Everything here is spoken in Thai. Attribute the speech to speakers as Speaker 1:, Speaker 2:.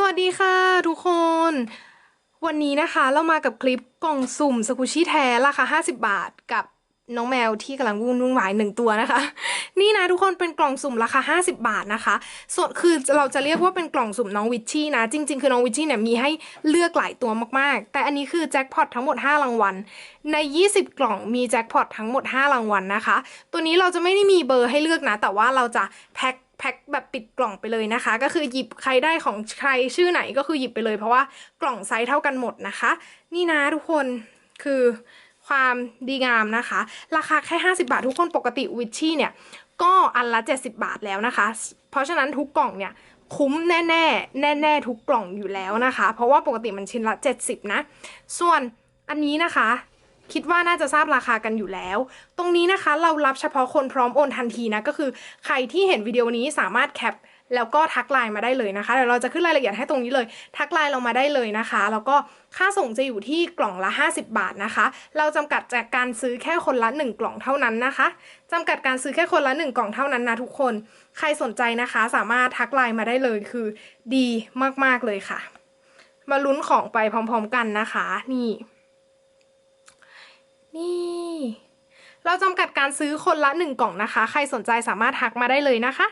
Speaker 1: สวัสดีค่ะทุกคน วันนี้นะคะเรามากับคลิปกล่องสุ่มสกุชี่แท้ราคา 50 บาท กับน้องแมวที่กำลังวุ่นวุ่นวายหนึ่งตัวนะคะ นี่นะทุกคนเป็นกล่องสุ่มราคา 50 บาทนะคะส่วนคือเราจะเรียกว่าเป็นกล่องสุ่มน้องวิชชี่นะ จริง ๆ คือน้องวิชชี่เนี่ยมีให้เลือกหลายตัวมากๆ แต่อันนี้คือแจ็คพอตทั้งหมด 5 รางวัล ใน 20 กล่องมีแจ็คพอตทั้งหมด 5 รางวัลนะคะ ตัวนี้เราจะไม่ได้มีเบอร์ให้เลือกนะ แต่ว่าเราจะแพ็ค ปิดกล่องไปเลยนะคะ ก็คือหยิบใครได้ของใครชื่อไหนก็คือหยิบไปเลย เพราะว่ากล่องไซส์เท่ากันหมดนะคะ นี่นะทุกคนคือความดีงามนะคะ ราคาแค่ 50 บาททุกคนปกติวิชชี่เนี่ย ก็อันละ 70 บาทแล้วนะคะ เพราะฉะนั้นทุกกล่องเนี่ยคุ้มแน่ๆแน่ๆทุกกล่องอยู่แล้วนะคะ เพราะว่าปกติมันชิ้นละ 70 นะ ส่วนอันนี้นะคะ คิดว่าน่าจะทราบราคากันอยู่แล้ว ตรงนี้นะคะเรารับเฉพาะคนพร้อมโอนทันทีนะก็คือใครที่เห็นวิดีโอนี้สามารถแคปแล้วก็ทักไลน์มาได้เลยนะคะเดี๋ยวเราจะขึ้นรายละเอียดให้ตรงนี้เลย ทักไลน์เรามาได้เลยนะคะ แล้วก็ค่าส่งจะอยู่ที่กล่องละ 50 บาทนะคะ เราจำกัดจากการซื้อแค่คนละ 1 กล่องเท่านั้นนะคะจำกัดการซื้อแค่คนละ 1 กล่องเท่านั้นนะทุกคน ใครสนใจนะคะ สามารถทักไลน์มาได้เลยคือดีมากๆเลยค่ะ มาลุ้นของไปพร้อม ๆ กันนะคะ นี่ นี่ เราจำกัดการซื้อคนละหนึ่งกล่องนะคะ ใครสนใจสามารถทักมาได้เลยนะคะ